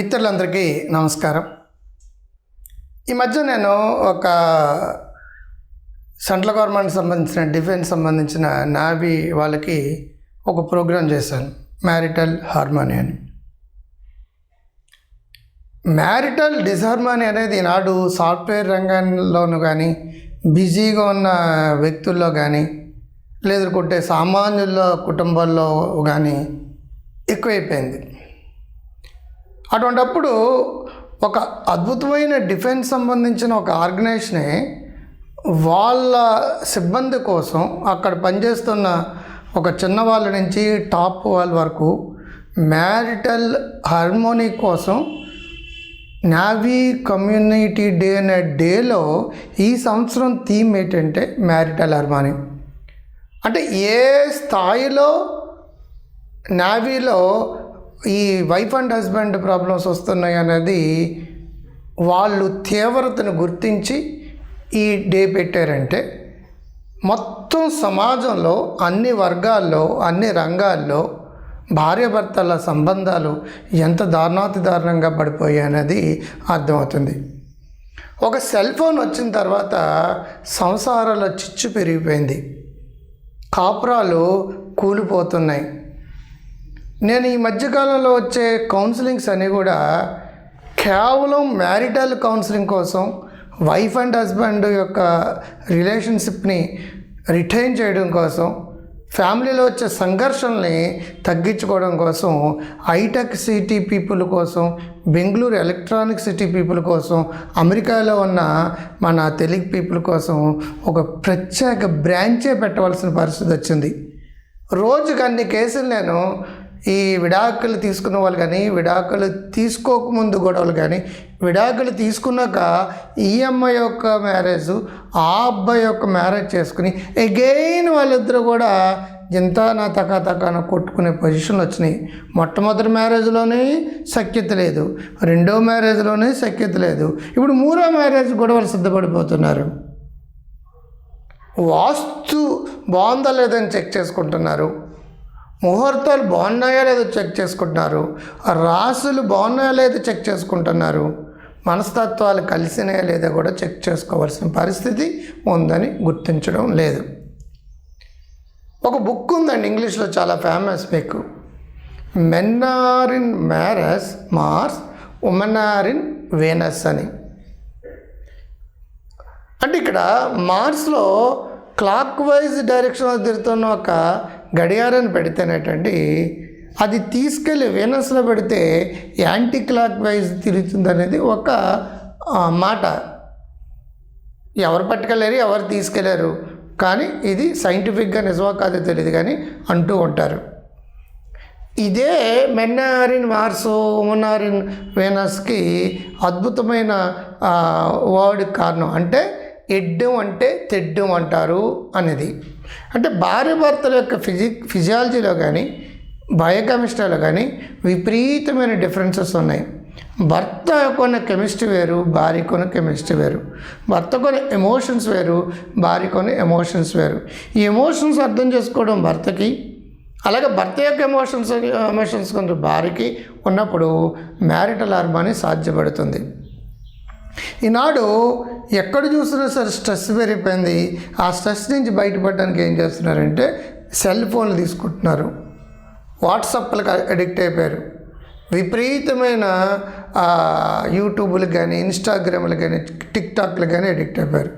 మిత్రులందరికీ నమస్కారం. ఈ మధ్య నేను ఒక సెంట్రల్ గవర్నమెంట్ సంబంధించిన డిఫెన్స్ సంబంధించిన నావీ వాళ్ళకి ఒక ప్రోగ్రాం చేశాను. మ్యారిటల్ హార్మోని అని మ్యారిటల్ డిస్హార్మోని అనేది ఈనాడు సాఫ్ట్వేర్ రంగంలోనూ కానీ బిజీగా ఉన్న వ్యక్తుల్లో కానీ లేదంటే సామాన్యుల కుటుంబాల్లో కానీ ఎక్కువైపోయింది. అటువంటప్పుడు ఒక అద్భుతమైన డిఫెన్స్ సంబంధించిన ఒక ఆర్గనైజేషన్ని వాళ్ళ సిబ్బంది కోసం అక్కడ పనిచేస్తున్న ఒక చిన్న వాళ్ళ నుంచి టాప్ వాళ్ళ వరకు మ్యారిటల్ హార్మోనీ కోసం నావీ కమ్యూనిటీ డే అనే డేలో ఈ సంవత్సరం థీమ్ ఏంటంటే మ్యారిటల్ హార్మోనీ. అంటే ఏ స్థాయిలో నావీలో ఈ వైఫ్ అండ్ హస్బెండ్ ప్రాబ్లమ్స్ వస్తున్నాయి అనేది వాళ్ళు తీవ్రతను గుర్తించి ఈ డే పెట్టారంటే మొత్తం సమాజంలో అన్ని వర్గాల్లో అన్ని రంగాల్లో భార్యాభర్తల సంబంధాలు ఎంత దారుణాతి దారుణంగా పడిపోయాయి అనేది అర్థమవుతుంది. ఒక సెల్ ఫోన్ వచ్చిన తర్వాత సంసారాల చిచ్చు పెరిగిపోయింది. కాపురాలు కూలిపోతున్నాయి. నేను ఈ మధ్యకాలంలో వచ్చే కౌన్సిలింగ్స్ అన్నీ కూడా కేవలం మ్యారిటల్ కౌన్సిలింగ్ కోసం వైఫ్ అండ్ హస్బెండ్ యొక్క రిలేషన్షిప్ని రిటైన్ చేయడం కోసం ఫ్యామిలీలో వచ్చే సంఘర్షణని తగ్గించుకోవడం కోసం హైటెక్ సిటీ పీపుల్ కోసం బెంగళూరు ఎలక్ట్రానిక్ సిటీ పీపుల్ కోసం అమెరికాలో ఉన్న మన తెలుగు పీపుల్ కోసం ఒక ప్రత్యేక బ్రాంచే పెట్టవలసిన పరిస్థితి వచ్చింది. రోజుకు అన్ని కేసులు నేను ఈ విడాకులు తీసుకున్న వాళ్ళు కానీ విడాకులు తీసుకోకముందు గొడవలు కానీ విడాకులు తీసుకున్నాక ఈ అమ్మాయి యొక్క మ్యారేజ్ ఆ అబ్బాయి యొక్క మ్యారేజ్ చేసుకుని అగైన్ వాళ్ళిద్దరూ కూడా ఇంత నా తక తకాన కొట్టుకునే పొజిషన్లు వచ్చినాయి. మొట్టమొదటి మ్యారేజ్లోనే సఖ్యత లేదు. రెండో మ్యారేజ్లోనే సఖ్యత లేదు. ఇప్పుడు మూడో మ్యారేజ్ గొడవలు సిద్ధపడిపోతున్నారు. వాస్తు బాగుందా లేదని చెక్ చేసుకుంటున్నారు. ముహూర్తాలు బాగున్నాయా లేదో చెక్ చేసుకుంటున్నారు? రాసులు బాగున్నాయా లేదో చెక్ చేసుకుంటున్నారు? మనస్తత్వాలు కలిసినాయా లేదా కూడా చెక్ చేసుకోవాల్సిన పరిస్థితి ఉందని గుర్తించడం లేదు. ఒక బుక్ ఉందండి ఇంగ్లీష్లో చాలా famous book. Men are in Mars Mars women are in Venus అని. అంటే ఇక్కడ మార్స్లో క్లాక్ వైజ్ డైరెక్షన్లో తిరుగుతున్న ఒక గడియారాన్ని పెడితేనేటండి అది తీసుకెళ్ళి వీనస్లో పెడితే యాంటీ క్లాక్ వైజ్ తిరుగుతుంది అనేది ఒక మాట. ఎవరు పట్టుకెళ్ళారు ఎవరు తీసుకెళ్ళారు కానీ ఇది సైంటిఫిక్గా నిజమా కాదో తెలియదు కానీ అంటూ ఉంటారు. ఇదే మెన్నారిన్ మార్స్ ఉమనారిన్ వేనస్కి అద్భుతమైన వర్డ్ కారణం. అంటే ఎడ్డం అంటే తెడ్డం అంటారు అనేది అంటే భార్య భర్తల యొక్క ఫిజి ఫిజియాలజీలో కానీ బయోకెమిస్ట్రీలో కానీ విపరీతమైన డిఫరెన్సెస్ ఉన్నాయి. భర్త కొన్న కెమిస్ట్రీ వేరు భార్య కొన్న కెమిస్ట్రీ వేరు. భర్త కొన్న ఎమోషన్స్ వేరు భార్య కొన్న ఎమోషన్స్ వేరు. ఈ ఎమోషన్స్ అర్థం చేసుకోవడం భర్తకి అలాగే భర్త యొక్క ఎమోషన్స్ ఎమోషన్స్ కొంత భార్యకి ఉన్నప్పుడు మ్యారిటల్ హార్మోనీ సాధ్యపడుతుంది. ఈనాడు ఎక్కడ చూసినా సరే స్ట్రెస్ పెరిగిపోయింది. ఆ స్ట్రెస్ నుంచి బయటపడడానికి ఏం చేస్తున్నారంటే సెల్ ఫోన్లు తీసుకుంటున్నారు. వాట్సాప్లకు అడిక్ట్ అయిపోయారు. విపరీతమైన యూట్యూబ్లు యూట్యూబ్లకు కానీ ఇన్స్టాగ్రామ్లు కానీ టిక్టాక్లు కానీ అడిక్ట్ అయిపోయారు.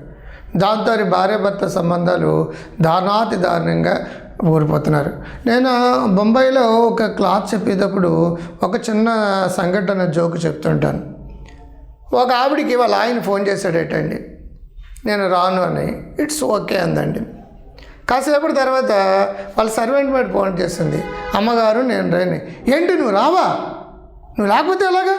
దాంతో భార్యాభర్త సంబంధాలు దారుణాతి దారుణంగా ఊరిపోతున్నారు. నేను బొంబాయిలో ఒక క్లాత్ చెప్పేటప్పుడు ఒక చిన్న సంఘటన జోకు చెప్తుంటాను. ఒక ఆవిడికి వాళ్ళ ఆయన ఫోన్ చేశాడేటండి నేను రాను అని. ఇట్స్ ఓకే అందండి. కాసేపటి తర్వాత వాళ్ళ సర్వెంట్ మేడ్ ఫోన్ చేసింది అమ్మగారు నేను రాని ఏంటి నువ్వు రావా? నువ్వు లేకపోతే ఎలాగా?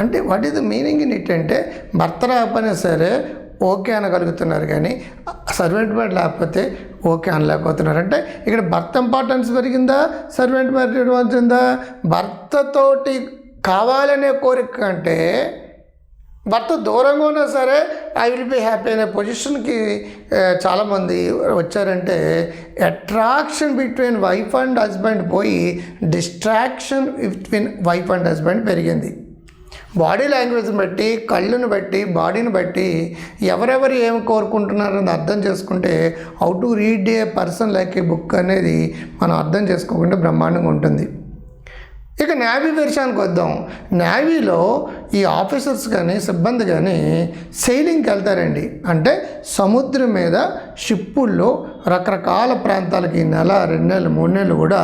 అంటే what is the meaning in it? అంటే భర్త రాకపోయినా సరే ఓకే అనగలుగుతున్నారు కానీ సర్వెంట్ మేడ్ లేకపోతే ఓకే అనలేకపోతున్నారు. అంటే ఇక్కడ భర్త ఇంపార్టెన్స్ పెరిగిందా? సర్వెంట్ మేడ్ వచ్చిందా భర్తతోటి కావాలనే కోరిక కంటే భర్త దూరంగా ఉన్నా సరే ఐ విల్ బి హ్యాపీ అనే పొజిషన్కి చాలామంది వచ్చారంటే attraction between wife and husband పోయి distraction between wife and husband పెరిగింది. బాడీ లాంగ్వేజ్ని బట్టి కళ్ళుని బట్టి బాడీని బట్టి ఎవరెవరు ఏం కోరుకుంటున్నారని అర్థం చేసుకుంటే how to read a person like a book అనేది మనం అర్థం చేసుకోకుండా బ్రహ్మాండంగా ఉంటుంది. ఇక నేవీ విషయానికి వద్దాం. నేవీలో ఈ ఆఫీసర్స్ కానీ సిబ్బంది కానీ సెయిలింగ్కి వెళ్తారండి. అంటే సముద్రం మీద షిప్పుల్లో రకరకాల ప్రాంతాలకి నెల రెండు నెలలు మూడు నెలలు కూడా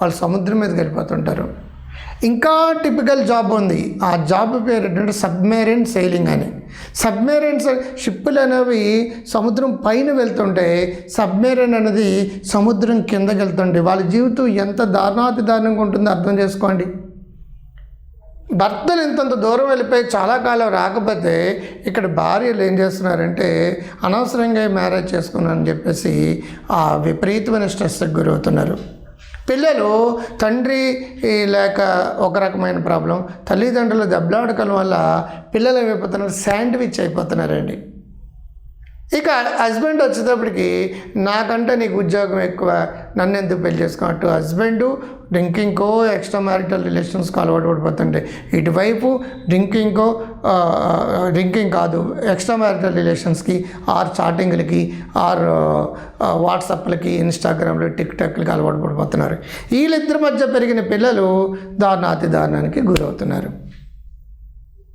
వాళ్ళు సముద్రం మీదకి వెళ్ళిపోతుంటారు ఇంకా టిపికల్ జాబ్ ఉంది. ఆ జాబ్ పేరు ఏంటంటే సబ్మెరైన్ సెయిలింగ్ అని. సబ్మెరైన్ షిప్పులు అనేవి సముద్రం పైన వెళ్తుంటే సబ్మెరైన్ అనేది సముద్రం కిందకి వెళ్తుంటే వాళ్ళ జీవితం ఎంత దారుణాతి దారుణంగా ఉంటుందో అర్థం చేసుకోండి. భర్తలు ఇంతంత దూరం వెళ్ళిపోయి చాలా కాలం రాకపోతే ఇక్కడ భార్యలు ఏం చేస్తున్నారంటే అనవసరంగా మ్యారేజ్ చేసుకున్నానని చెప్పేసి ఆ విపరీతమైన స్ట్రెస్కి గురవుతున్నారు. పిల్లలు తండ్రి లేక ఒక రకమైన ప్రాబ్లం. తల్లిదండ్రులు దెబ్బలాడకం వల్ల పిల్లలు ఏమైపోతున్నారు శాండ్విచ్ అయిపోతున్నారండి. ఇక హస్బెండ్ వచ్చేటప్పటికి నాకంటే నీకు ఉద్యోగం ఎక్కువ నన్ను ఎందుకు పెళ్ళి చేసుకున్నట్టు హస్బెండ్ డ్రింకింగ్కో ఎక్స్ట్రా మ్యారిటల్ రిలేషన్స్కి అలవాటు పడిపోతుండే ఇటువైపు డ్రింకింగ్కో డ్రింకింగ్ కాదు ఎక్స్ట్రా మ్యారిటల్ రిలేషన్స్కి ఆర్ చాటింగ్లకి ఆర్ వాట్సాప్లకి ఇన్స్టాగ్రామ్లు టిక్ టాక్లకి అలవాటు పడిపోతున్నారు. వీళ్ళిద్దరి మధ్య పెరిగిన పిల్లలు దారుణాతి దారుణానికి గురవుతున్నారు.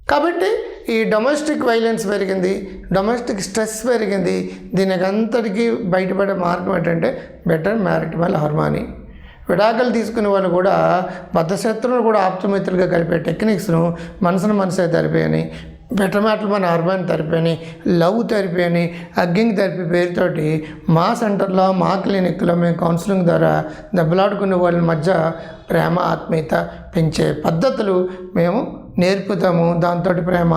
కాబట్టి ఈ డొమెస్టిక్ వైలెన్స్ పెరిగింది డొమెస్టిక్ స్ట్రెస్ పెరిగింది. దీనికి అంతటికీ బయటపడే మార్గం ఏంటంటే బెటర్ మ్యారిటమల్ హార్మానీ విడాకులు తీసుకునే వాళ్ళు కూడా బద్ధశత్రువులు కూడా ఆప్తమిత్రులుగా కలిపే టెక్నిక్స్ను మనసును మనసే థెరపీ అని బెటర్ మ్యాటర్ మన హార్మోన్ థెరపీ అని లవ్ థెరపీ అని అగ్గింగ్ థెరపీ పేరుతోటి మా సెంటర్లో మా క్లినిక్లో మేము కౌన్సిలింగ్ ద్వారా దెబ్బలాడుకునే వాళ్ళ మధ్య ప్రేమ ఆత్మీయత పెంచే పద్ధతులు మేము నేర్పుతాము దాంతో ప్రేమ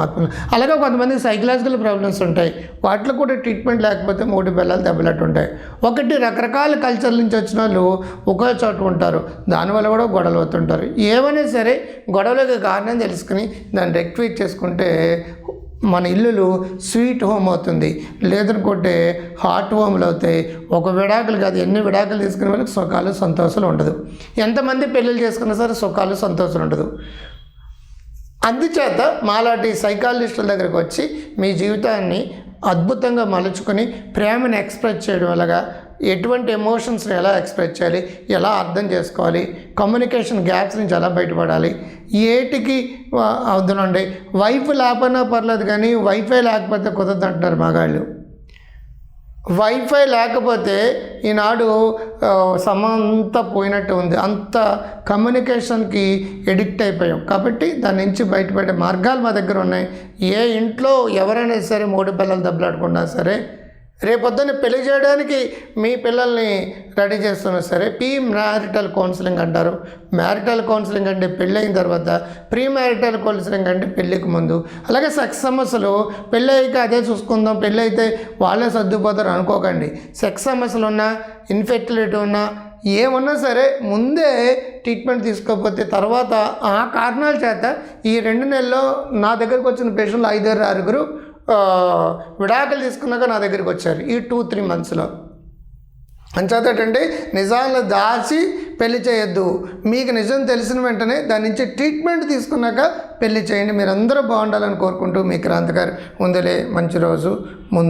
అలాగే కొంతమంది సైకలాజికల్ ప్రాబ్లమ్స్ ఉంటాయి. వాటిలో కూడా ట్రీట్మెంట్ లేకపోతే మూడు బెల్లాలు దెబ్బలట్టు ఉంటాయి. ఒకటి రకరకాల కల్చర్ నుంచి వచ్చిన వాళ్ళు ఒకే చోట ఉంటారు. దానివల్ల కూడా గొడవలు అవుతుంటారు. ఏమైనా సరే గొడవలకు కారణం తెలుసుకుని దాన్ని రెక్టివేట్ చేసుకుంటే మన ఇల్లులు స్వీట్ హోమ్ అవుతుంది. లేదనుకుంటే హాట్ హోమ్లు అవుతాయి. ఒక విడాకులు కాదు ఎన్ని విడాకులు తీసుకునే వాళ్ళకి సుఖాలు సంతోషాలు ఉండదు. ఎంతమంది పెళ్ళిళ్ళు చేసుకున్నా సరే సుఖాలు సంతోషాలు ఉండదు. అందుచేత మాలాంటి సైకాలజిస్టుల దగ్గరకు వచ్చి మీ జీవితాన్ని అద్భుతంగా మలుచుకొని ప్రేమను ఎక్స్ప్రెస్ చేయడం వల్లగా ఎటువంటి ఎమోషన్స్ని ఎలా ఎక్స్ప్రెస్ చేయాలి ఎలా అర్థం చేసుకోవాలి కమ్యూనికేషన్ గ్యాప్స్ నుంచి ఎలా బయటపడాలి ఏటికి అవుతుందండి? వైఫ్ లేకపోయినా పర్లేదు కానీ వైఫై లేకపోతే కుదరదు అంటున్నారు మగాళ్ళు. వైఫై లేకపోతే ఈనాడు ఆ, సమంతా పోయినట్టు ఉంది. అంత కమ్యూనికేషన్కి ఎడిక్ట్ అయిపోయాం. కాబట్టి దాని నుంచి బయటపడే మార్గాలు మా దగ్గర ఉన్నాయి. ఏ ఇంట్లో ఎవరైనా సరే మూడు పిల్లలు దెబ్బలాడకుండా సరే రేపొద్దున పెళ్ళి చేయడానికి మీ పిల్లల్ని రెడీ చేస్తున్నా సరే ప్రీ మ్యారిటల్ కౌన్సిలింగ్ అంటారు. మ్యారిటల్ కౌన్సిలింగ్ అంటే పెళ్ళైన తర్వాత ప్రీ మ్యారిటల్ కౌన్సిలింగ్ అంటే పెళ్ళికి ముందు. అలాగే సెక్స్ సమస్యలు పెళ్ళి అయ్యాక అదే చూసుకుందాం పెళ్ళి అయితే వాళ్ళే సర్దుపోతారు అనుకోకండి. సెక్స్ సమస్యలు ఉన్నా ఇన్ఫెర్టిలిటీ ఉన్నా ఏమన్నా సరే ముందే ట్రీట్మెంట్ తీసుకోకపోతే తర్వాత ఆ కారణాల చేత ఈ రెండు నెలల్లో నా దగ్గరకు వచ్చిన పేషెంట్లు ఐదారు ఆరుగురు విడాకులు తీసుకున్నాక నా దగ్గరికి వచ్చారు ఈ టూ త్రీ మంత్స్లో అంచేతటండి నిజాలను దాచి పెళ్ళి చేయొద్దు. మీకు నిజం తెలిసిన వెంటనే దాని నుంచి ట్రీట్మెంట్ తీసుకున్నాక పెళ్ళి చేయండి. మీరందరూ బాగుండాలని కోరుకుంటూ మీ క్రాంతి గారు ముందులే మంచి రోజు ముందు